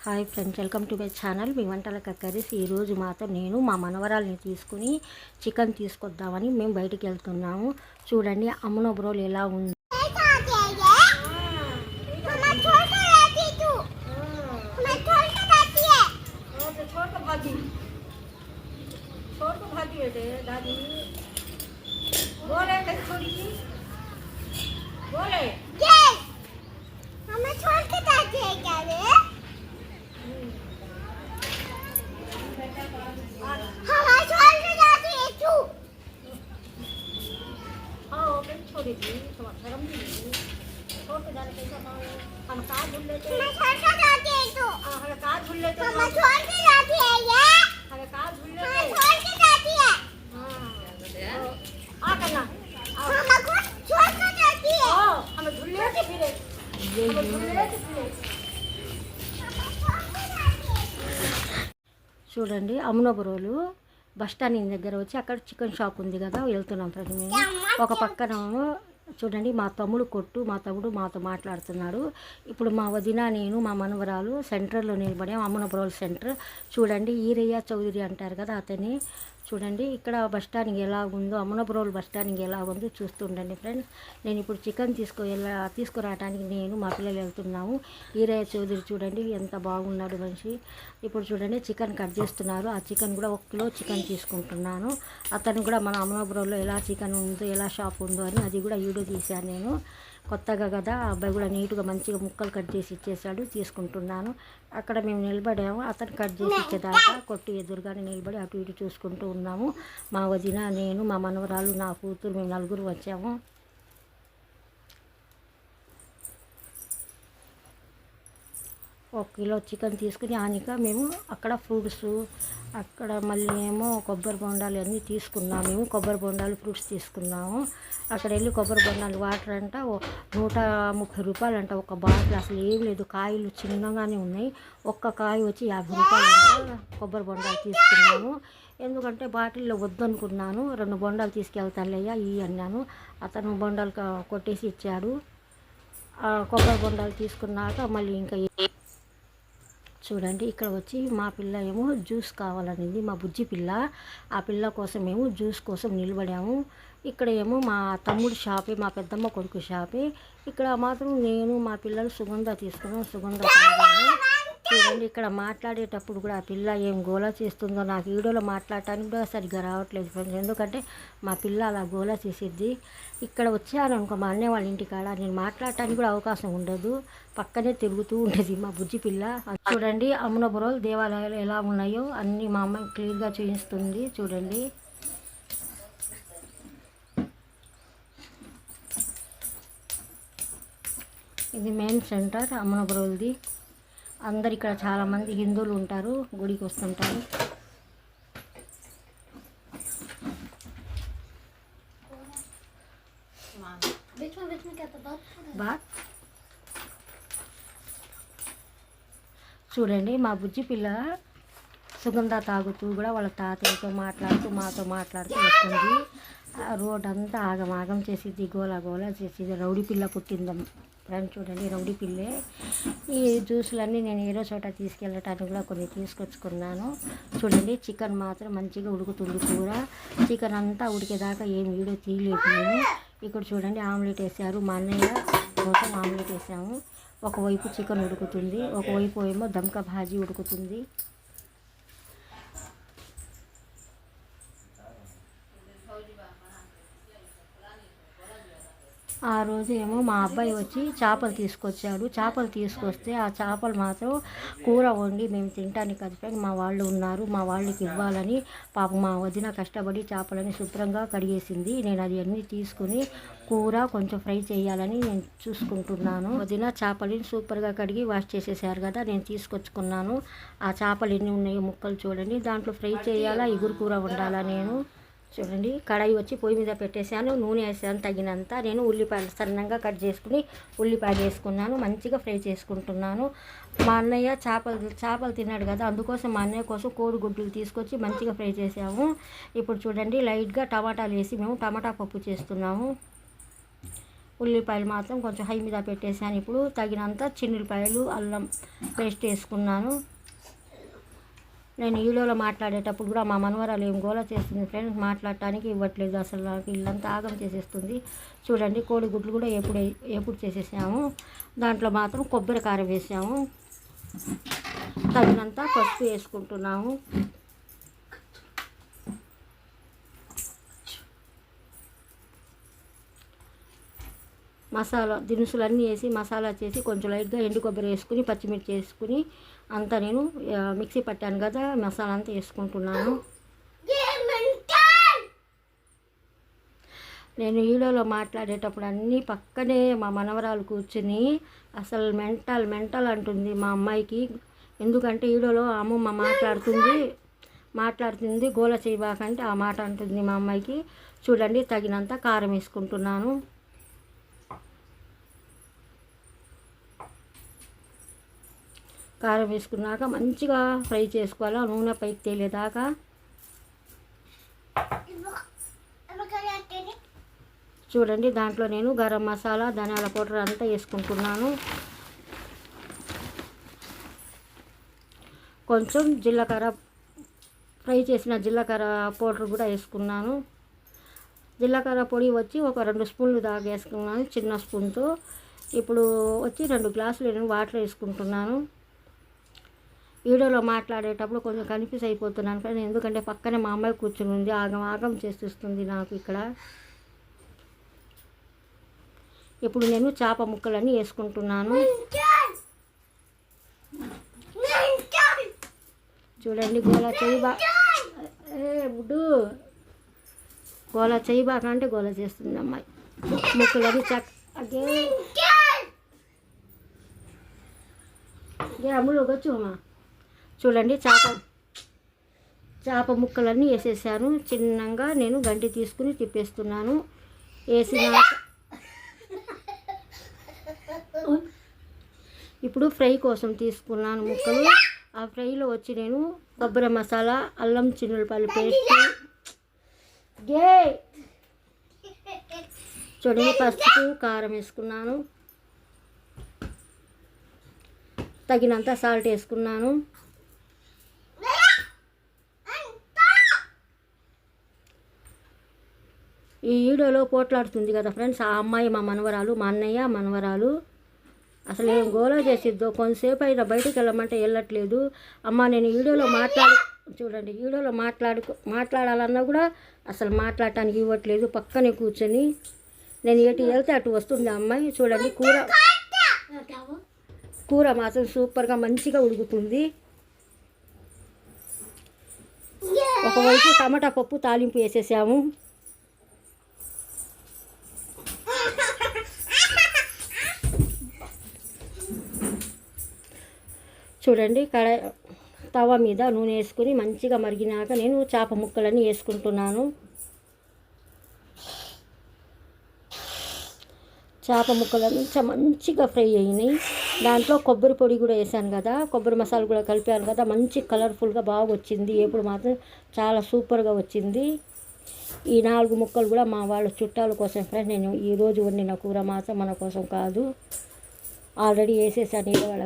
Hi friends welcome to my channel మీ వంటల కక్కరీస్ ఈరోజు మాత్రం నేను మా మనవరాల్ని తీసుకుని చికెన్ తీసుకొద్దామని మేము బయటికి వెళ్తున్నాము చూడండి అమ్మనో బ్రోలు ఎలా ఉంది बोले చూడండి అమ్నోబురోలు బస్ స్టాండ్ దగ్గర వచ్చి అక్కడ చికెన్ షాప్ ఉంది కదా వెళ్తున్నాం ఫ్రెండ్ మేము. ఒక పక్కన చూడండి మా తమ్ముడు కొట్టు మా తమ్ముడు మాతో మాట్లాడుతున్నాడు. ఇప్పుడు మా వదిన నేను మా మనవరాలు సెంటర్లో నిలబడే అమ్మనపురోలు సెంటర్. చూడండి ఈరయ్య చౌదరి అంటారు కదా అతని చూడండి ఇక్కడ బస్ స్టాండ్ ఎలా ఉందో అమ్మనపురోలు బస్ స్టాండ్ ఎలా ఉందో చూస్తుండండి ఫ్రెండ్స్. నేను ఇప్పుడు చికెన్ తీసుకు ఎలా తీసుకురావడానికి నేను మా పిల్లలు వెళ్తున్నాము. ఈరయ్య చౌదరి చూడండి ఎంత బాగున్నాడు మనిషి. ఇప్పుడు చూడండి చికెన్ కట్ చేస్తున్నారు. ఆ చికెన్ కూడా ఒక కిలో చికెన్ తీసుకుంటున్నాను. అతను కూడా మన అమ్మనపురంలో ఎలా చికెన్ ఉందో ఎలా షాప్ ఉందో అని అది కూడా వీడియో తీశాను నేను. కొత్తగా కదా ఆ అబ్బాయి కూడా నీట్గా మంచిగా ముక్కలు కట్ చేసి ఇచ్చేసాడు తీసుకుంటున్నాను. అక్కడ మేము నిలబడాము. అతను కట్ చేసి ఇచ్చేదాకా కొట్టు ఎదురుగానే నిలబడి అటు ఇటు చూసుకుంటూ ఉన్నాము. మా వదిన నేను మా మనవరాలు నా కూతురు మేము నలుగురు వచ్చాము. ఒక కిలో చికెన్ తీసుకుని ఆనిక మేము అక్కడ ఫ్రూట్స్ అక్కడ మళ్ళీ ఏమో కొబ్బరి బొండాలు అన్నీ తీసుకున్నాము మేము కొబ్బరి బొండాలు ఫ్రూట్స్ తీసుకున్నాము. అక్కడ వెళ్ళి కొబ్బరి బొండాలు వాటర్ అంట ఓ నూట ముప్పై రూపాయలు అంట ఒక బాటిల్. అసలు ఏం లేదు కాయలు చిన్నగానే ఉన్నాయి. ఒక్క కాయ వచ్చి యాభై రూపాయలు అంట కొబ్బరి బొండాలు తీసుకున్నాము. ఎందుకంటే బాటిల్లో వద్దనుకున్నాను. రెండు బొండాలు తీసుకెళ్తానులేయ్యా ఈ అన్నాను. అతను బొండాలు కొట్టేసి ఇచ్చాడు. ఆ కొబ్బరి బొండాలు తీసుకున్నాక మళ్ళీ ఇంకా చూడండి ఇక్కడ వచ్చి మా పిల్ల ఏమో జ్యూస్ కావాలనింది మా బుజ్జి పిల్ల. ఆ పిల్ల కోసం మేము జ్యూస్ కోసం నిలబడాము. ఇక్కడ ఏమో మా తమ్ముడు షాపే మా పెద్దమ్మ కొడుకు షాపే. ఇక్కడ మాత్రం నేను మా పిల్లలు సుగంధ తీసుకున్నాం సుగంధ తాగాము. చూడండి ఇక్కడ మాట్లాడేటప్పుడు కూడా ఆ పిల్ల ఏం గోలా చేస్తుందో నాకు వీడియోలో మాట్లాడటానికి కూడా సరిగ్గా రావట్లేదు ఫ్రెండ్స్ ఎందుకంటే మా పిల్ల అలా గోలా చేసిద్ది. ఇక్కడ వచ్చాను అనుకో మా అన్నయ్య వాళ్ళ ఇంటికాడ నేను మాట్లాడటానికి కూడా అవకాశం ఉండదు. పక్కనే తిరుగుతూ ఉండేది మా బుజ్జి పిల్ల. చూడండి అమ్మనపురం దేవాలయాలు ఎలా ఉన్నాయో అన్నీ మా అమ్మ క్లియర్గా చూపిస్తుంది. చూడండి. ఇది మెయిన్ సెంటర్ అమ్మనపురంది అందరు ఇక్కడ చాలామంది హిందువులు ఉంటారు గుడికి వస్తుంటారు. బా చూడండి మా బుజ్జి పిల్ల సుగంధ తాగుతూ కూడా వాళ్ళ తాతయ్యతో మాట్లాడుతూ మాతో మాట్లాడుతూ వస్తుంది. రోడ్ అంతా ఆగమాగం చేసేది గోలా గోలా చేసేది రౌడీ పిల్ల పుట్టిందం. ఫ్రెండ్ చూడండి రౌడీ పిల్లే. ఈ జ్యూసులన్నీ నేను ఏదో చోట తీసుకెళ్ళటానికి కూడా కొన్ని తీసుకొచ్చుకున్నాను. చూడండి చికెన్ మాత్రం మంచిగా ఉడుకుతుంది కూర. చికెన్ అంతా ఉడికేదాకా ఏం వీడియో తీయలేదు నేను. ఇక్కడ చూడండి ఆమ్లెట్ వేసారు మా అన్నయ్య కోసం ఆమ్లెట్ వేసాము ఒకవైపు చికెన్ ఉడుకుతుంది ఒకవైపు ఏమో దమ్కా భాజీ ఉడుకుతుంది. ఆ రోజు ఏమో మా అబ్బాయి వచ్చి చేపలు తీసుకొచ్చాడు. చేపలు తీసుకొస్తే ఆ చేపలు మాత్రం కూర వండి మేము తినటానికి అది మా వాళ్ళు ఉన్నారు. మా వాళ్ళకి ఇవ్వాలని పాపం మా వదిన కష్టపడి చేపలని శుభ్రంగా కడిగేసింది. నేను అది అన్నీ తీసుకుని కూర కొంచెం ఫ్రై చేయాలని నేను చూసుకుంటున్నాను. వదిన చేపలని సూపర్గా కడిగి వాష్ చేసేసారు కదా నేను తీసుకొచ్చుకున్నాను. ఆ చేపలు ఎన్ని ఉన్నాయో ముక్కలు చూడండి. దాంట్లో ఫ్రై చేయాలా? ఇగురు కూర వండాలా నేను? చూడండి కడాయి వచ్చి పొయ్యి మీద పెట్టేశాను నూనె వేసాను తగినంత. నేను ఉల్లిపాయలు సన్నంగా కట్ చేసుకుని ఉల్లిపాయలు వేసుకున్నాను మంచిగా ఫ్రై చేసుకుంటున్నాను. మా అన్నయ్య చేపలు చేపలు తిన్నాడు కదా అందుకోసం మా అన్నయ్య కోసం కోడిగుడ్లు తీసుకొచ్చి మంచిగా ఫ్రై చేసాము ఇప్పుడు చూడండి లైట్గా టమాటాలు వేసి మేము టమాటా పప్పు చేస్తున్నాము. ఉల్లిపాయలు మాత్రం కొంచెం హై మీద పెట్టేసాను ఇప్పుడు తగినంత చిన్నులపాయలు అల్లం పేస్ట్ వేసుకున్నాను. నేను వీడియోలో మాట్లాడేటప్పుడు కూడా మా మనవరాలు ఏం గోల చేస్తుంది ఫ్రెండ్స్ మాట్లాడటానికి ఇవ్వట్లేదు. అసలు నాకు ఇల్లంతా ఆగం చేసేస్తుంది. చూడండి కోడిగుడ్లు కూడా ఎప్పుడు ఎప్పుడు చేసేసాము. దాంట్లో మాత్రం కొబ్బరికార వేసాము. తగినంత పసుపు వేసుకుంటున్నాము. మసాలా దినుసులు అన్నీ వేసి మసాలా చేసి కొంచెం లైట్గా ఎండు కొబ్బరి వేసుకుని పచ్చిమిర్చి వేసుకుని అంతా నేను మిక్సీ పట్టాను కదా మసాలా అంతా వేసుకుంటున్నాను. నేను వీడియోలో మాట్లాడేటప్పుడు అన్నీ పక్కనే మా మనవరాలు కూర్చుని అసలు మెంటల్ మెంటల్ అంటుంది మా అమ్మాయికి. ఎందుకంటే వీడియోలో అమ్మమ్మ మాట్లాడుతుంది మాట్లాడుతుంది గోల చేయబాకంటే ఆ మాట అంటుంది మా అమ్మాయికి. చూడండి తగినంత కారం వేసుకుంటున్నాను. కారం వేసుకున్నాక మంచిగా ఫ్రై చేసుకోవాలి నూనె పైకి తేలేదాకా. చూడండి దాంట్లో నేను గరం మసాలా ధనియాల పౌడర్ అంతా వేసుకుంటున్నాను. కొంచెం జీలకర్ర ఫ్రై చేసిన జీలకర్ర పౌడర్ కూడా వేసుకున్నాను. జీలకర్ర పొడి వచ్చి ఒక రెండు స్పూన్లు దాకా వేసుకున్నాను చిన్న స్పూన్తో. ఇప్పుడు వచ్చి రెండు గ్లాసులు నేను వాటర్ వేసుకుంటున్నాను. వీడియోలో మాట్లాడేటప్పుడు కొంచెం కన్ఫ్యూజ్ అయిపోతున్నాను కానీ ఎందుకంటే పక్కనే మా అమ్మాయి కూర్చుని ఉంది. ఆగం ఆగం చేసిస్తుంది నాకు ఇక్కడ. ఇప్పుడు నేను చేప ముక్కలన్నీ వేసుకుంటున్నాను. చూడండి గోల చేయబా ఏ బుడ్డు. గోల చేయబాక అంటే గోల చేస్తుంది అమ్మాయి. ముక్కలన్నీ చక్ అదే అమ్ములు వచ్చు అమ్మా చూడండి చేప చేప ముక్కలన్నీ వేసేసాను. చిన్నగా నేను గంటి తీసుకుని తిప్పేస్తున్నాను. వేసిన ఇప్పుడు ఫ్రై కోసం తీసుకున్నాను ముక్కలు. ఆ ఫ్రైలో వచ్చి నేను కొబ్బరి మసాలా అల్లం చిన్నులపల్లి పేస్ట్. గే చూడండి పసుపు కారం వేసుకున్నాను. తగినంత సాల్ట్ వేసుకున్నాను. ఈ వీడియోలో పోట్లాడుతుంది కదా ఫ్రెండ్స్ ఆ అమ్మాయి మా మనవరాలు మా అన్నయ్య మనవరాలు. అసలు ఏం గోలా చేసిద్దో? కొంతసేపు అయినా బయటికి వెళ్ళమంటే వెళ్ళట్లేదు. అమ్మ నేను వీడియోలో మాట్లాడు చూడండి వీడియోలో మాట్లాడు మాట్లాడాలన్నా కూడా అసలు మాట్లాడటానికి ఇవ్వట్లేదు. పక్కనే కూర్చొని నేను ఎటు వెళ్తే అటు వస్తుంది ఆ అమ్మాయి. చూడండి కూర. కూర మాత్రం సూపర్గా మంచిగా ఉడుకుతుంది. ఒకవైపు టమాటా పప్పు తాలింపు వేసేసాము. చూడండి కడ తవ మీద నూనె వేసుకుని మంచిగా మరిగినాక నేను చేప ముక్కలన్నీ వేసుకుంటున్నాను. చేప ముక్కలన్నీ చ- మంచిగా ఫ్రై అయినాయి. దాంట్లో కొబ్బరి పొడి కూడా వేసాను కదా కొబ్బరి మసాలా కూడా కలిపాను కదా మంచి కలర్ఫుల్గా బాగా వచ్చింది ఎప్పుడు మాత్రం చాలా సూపర్గా వచ్చింది. ఈ నాలుగు ముక్కలు కూడా మా వాళ్ళ చుట్టాల కోసం ఫ్రెండ్ నేను ఈరోజు వండిన కూర మాత్రం మన కోసం కాదు. ఆల్రెడీ వేసేసాను ఇది వాళ్ళ